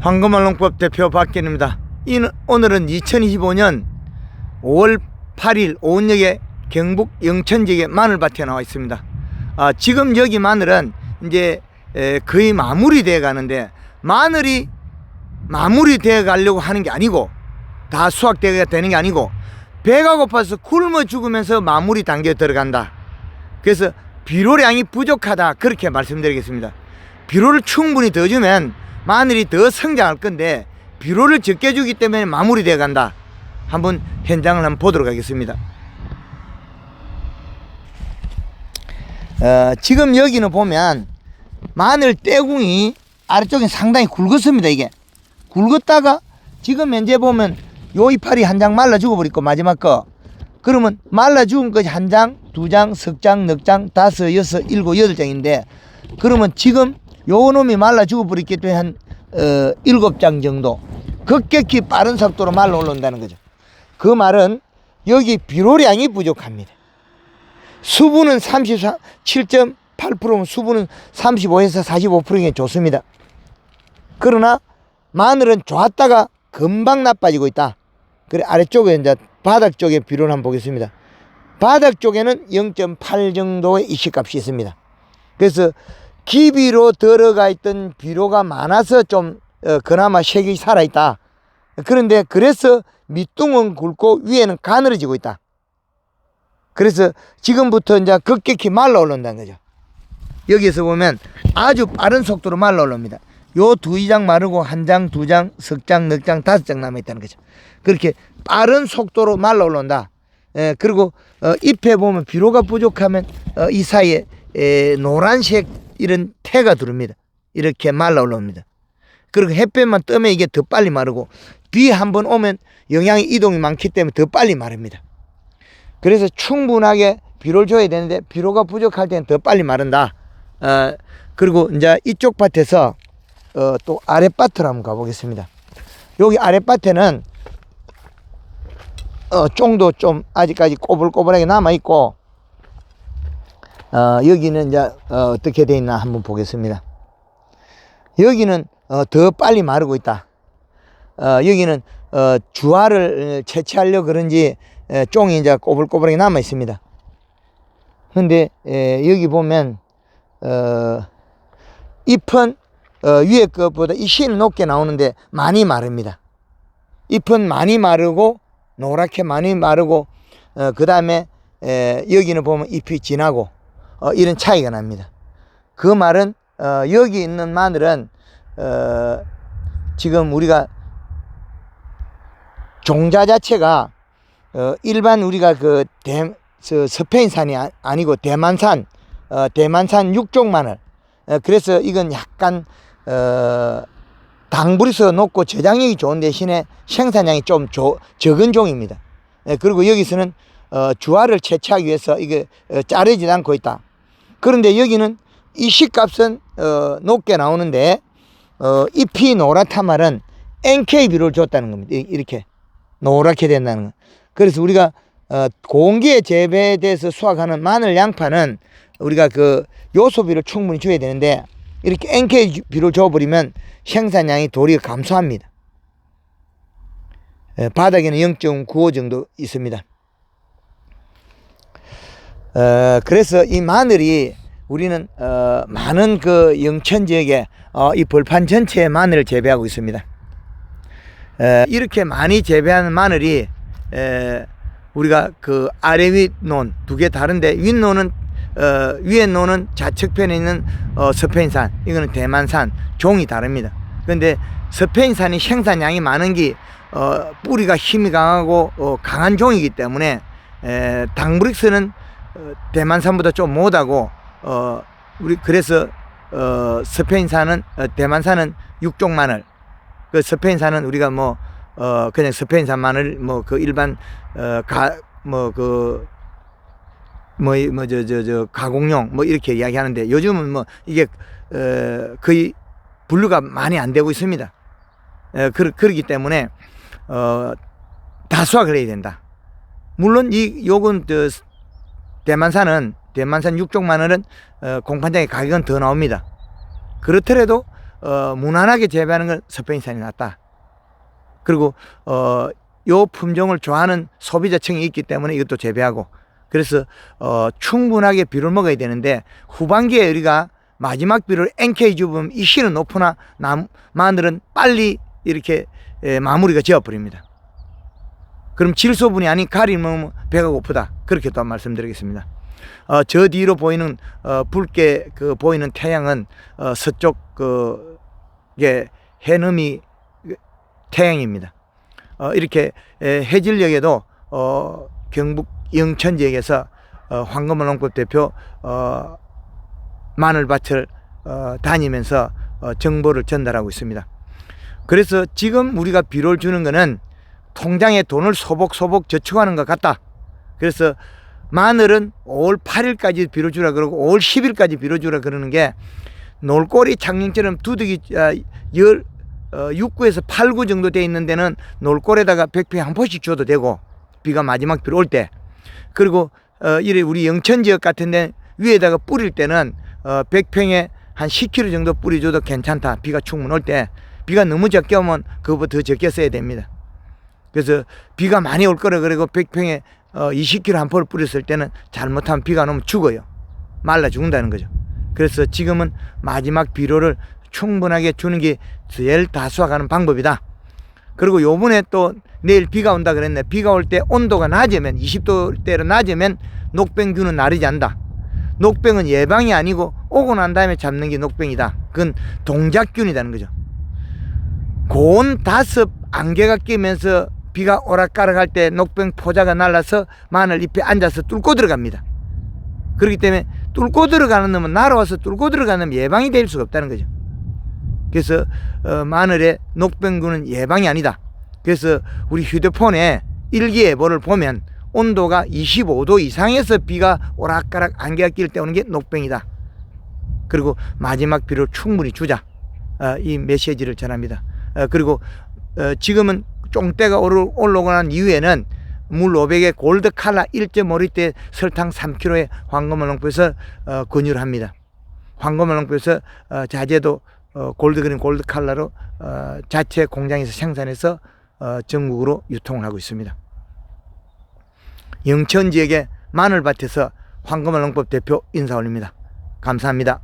황금알농법 대표 박기입니다. 오늘은 2025년 5월 8일 오은역의 경북 영천지역의 마늘밭에 나와 있습니다. 아, 지금 여기 마늘은 이제 에, 거의 마무리되어 가는데 마늘이 마무리되어 가려고 하는 게 아니고 다 수확되어 되는 게 아니고 배가 고파서 굶어 죽으면서 마무리 단계에 들어간다. 그래서 비료량이 부족하다 그렇게 말씀드리겠습니다. 비료를 충분히 더 주면 마늘이 더 성장할 건데 비료를 적게 주기 때문에 마무리되어 간다. 한번 현장을 한번 보도록 하겠습니다. 어, 지금 여기는 보면 마늘 떼궁이 아래쪽에 상당히 굵었습니다. 이게 굵었다가 지금 현재 보면 요 이파리 한 장 말라 죽어버리고 마지막 거 그러면 말라 죽은 것이 한 장, 두 장, 석 장, 넉 장, 다섯, 여섯, 일곱, 여덟 장인데 그러면 지금 요 놈이 말라 죽어버렸기 때문에 한 어, 일곱 장 정도 급격히 빠른 속도로 말라 올라온다는 거죠. 그 말은 여기 비료량이 부족합니다. 수분은 37.8%면 수분은 35에서 45%게 좋습니다. 그러나 마늘은 좋았다가 금방 나빠지고 있다. 그래 아래쪽에 이제 바닥 쪽에 비료를 한번 보겠습니다. 바닥 쪽에는 0.8 정도의 이식값이 있습니다. 그래서 기비로 들어가 있던 비료가 많아서 좀 어, 그나마 색이 살아 있다. 그런데 그래서 밑둥은 굵고 위에는 가늘어지고 있다. 그래서 지금부터 이제 급격히 말라 올라온다는 거죠. 여기에서 보면 아주 빠른 속도로 말라 올라옵니다. 요 두 장 마르고 한 장, 두 장, 석 장, 넉 장, 다섯 장 남아 있다는 거죠. 그렇게 빠른 속도로 말라 올라온다. 예, 그리고 어, 잎에 보면 비료가 부족하면 어, 이 사이에 에, 노란색 이런 태가 두릅니다. 이렇게 말라 올라옵니다. 그리고 햇볕만 뜨면 이게 더 빨리 마르고 비 한 번 오면 영양의 이동이 많기 때문에 더 빨리 마릅니다. 그래서 충분하게 비료를 줘야 되는데 비료가 부족할 때는 더 빨리 마른다. 어, 그리고 이제 이쪽 밭에서 어, 또 아랫밭으로 한번 가보겠습니다. 여기 아랫밭에는 어, 쫑도 좀 아직까지 꼬불꼬불하게 남아 있고 어, 여기는 이제 어, 어떻게 돼 있나 한번 보겠습니다. 여기는 어, 더 빨리 마르고 있다. 어, 여기는 어, 주화를 채취하려 그런지 에, 쫑이 이제 꼬불꼬불하게 남아 있습니다. 근데 에, 여기 보면 어, 잎은 어, 위에 것보다 이 씨는 높게 나오는데 많이 마릅니다. 잎은 많이 마르고 노랗게 많이 마르고 어, 그 다음에 여기는 보면 잎이 진하고 어, 이런 차이가 납니다. 그 말은 어, 여기 있는 마늘은 어, 지금 우리가 종자 자체가 어, 일반 우리가 그 대, 저 스페인산이 아, 아니고 대만산 어, 대만산 육종 마늘 어, 그래서 이건 약간 어, 당불에서 높고 저장력이 좋은 대신에 생산량이 좀 조, 적은 종입니다. 예, 그리고 여기서는 어, 주화를 채취하기 위해서 이게 어, 자르지 않고 있다. 그런데 여기는 이 식값은 어, 높게 나오는데 어, 잎이 노랗단 말은 NK 비료를 줬다는 겁니다. 이- 이렇게 노랗게 된다는 거. 그래서 우리가 어, 공기에 재배돼서 수확하는 마늘 양파는 우리가 그 요소비를 충분히 줘야 되는데 이렇게 NK 비료를 줘버리면 생산량이 도리어 감소합니다. 예, 바닥에는 0.95 정도 있습니다. 어, 그래서 이 마늘이 우리는 어, 많은 그 영천 지역에 어, 이 벌판 전체에 마늘을 재배하고 있습니다. 에, 이렇게 많이 재배하는 마늘이 에, 우리가 그 아래 윗논 두 개 다른데 윗논은 어, 위에 논은 좌측편에 있는 어, 스페인산 이거는 대만산 종이 다릅니다. 그런데 스페인산이 생산량이 많은 게 어, 뿌리가 힘이 강하고 어, 강한 종이기 때문에 에, 당브릭스는 어, 대만산보다 좀 못하고 어, 우리 그래서 어, 스페인산은 어, 대만산은 육종 마늘 그 스페인산은 우리가 뭐 어 그냥 스페인산 마늘 뭐 그 일반 어 가뭐그 뭐뭐저저저 가공용 뭐 이렇게 이야기하는데 요즘은 뭐 이게 어 거의 분류가 많이 안 되고 있습니다. 어 그러, 그러기 때문에 어 다 수확을 해야 된다. 물론 이 요건 저 대만산은 대만산 육종 마늘은 어 공판장의 가격은 더 나옵니다. 그렇더라도 어, 무난하게 재배하는 건 스페인산이 낫다. 그리고 어, 요 품종을 좋아하는 소비자층이 있기 때문에 이것도 재배하고 그래서 어, 충분하게 비를 먹어야 되는데 후반기에 우리가 마지막 비를 NK 주범 이 씨는 높으나 남, 마늘은 빨리 이렇게 에, 마무리가 지어버립니다. 그럼 질소분이 아닌 먹으면 배가 고프다. 그렇게 또 말씀드리겠습니다. 어, 저 뒤로 보이는 어, 붉게 그 보이는 태양은 어, 서쪽 그게 해넘이 태양입니다. 어, 이렇게 에, 해질녘에도 어, 경북 영천 지역에서 어, 황금을 농법 대표 어, 마늘밭을 어, 다니면서 어, 정보를 전달하고 있습니다. 그래서 지금 우리가 비료를 주는 거는 통장에 돈을 소복소복 저축하는 것 같다. 그래서 마늘은 5월 8일까지 비료 주라 그러고 5월 10일까지 비료 주라 그러는 게 놀꼬리 창녕처럼 두둑이 아, 열 어, 6구에서 8구 정도 돼 있는 데는 놀골에다가 100평에 한 포씩 줘도 되고 비가 마지막 비로 올 때. 그리고 어, 이래 우리 영천 지역 같은 데 위에다가 뿌릴 때는 어, 100평에 한 10kg 정도 뿌려줘도 괜찮다. 비가 충분 올 때. 비가 너무 적게 오면 그거보다 더 적게 써야 됩니다 그래서 비가 많이 올 거라 그리고 100평에 어, 20kg 한 포를 뿌렸을 때는 잘못하면 비가 너무 죽어요 말라 죽는다는 거죠 그래서 지금은 마지막 비료를 충분하게 주는 게 제일 다수화가는 방법이다. 그리고 요번에 또 내일 비가 온다 그랬네. 비가 올 때 온도가 낮으면 20도대로 낮으면 녹병균은 나르지 않는다. 녹병은 예방이 아니고 오고 난 다음에 잡는 게 녹병이다. 그건 동작균이라는 거죠. 고온 다습 안개가 끼면서 비가 오락가락할 때 녹병 포자가 날라서 마늘 잎에 앉아서 뚫고 들어갑니다. 그렇기 때문에 뚫고 들어가는 놈은 날아와서 뚫고 들어가는 놈 예방이 될 수가 없다는 거죠. 그래서 어, 마늘의 녹병균은 예방이 아니다. 그래서 우리 휴대폰에 일기예보를 보면 온도가 25도 이상에서 비가 오락가락 안개가 낄 때 오는 게 녹병이다. 그리고 마지막 비를 충분히 주자. 어, 이 메시지를 전합니다. 어, 그리고 어, 지금은 쫑대가 올라오고 난 이후에는 물 500에 골드 칼라 1.5리터에 설탕 3kg에 황금을 농부에서 어, 권유를 합니다. 황금을 농부에서 어, 자재도 어, 골드 그린 골드 칼라로 어, 자체 공장에서 생산해서 어, 전국으로 유통을 하고 있습니다. 영천 지역의 마늘밭에서 황금을 농법 대표 인사 올립니다. 감사합니다.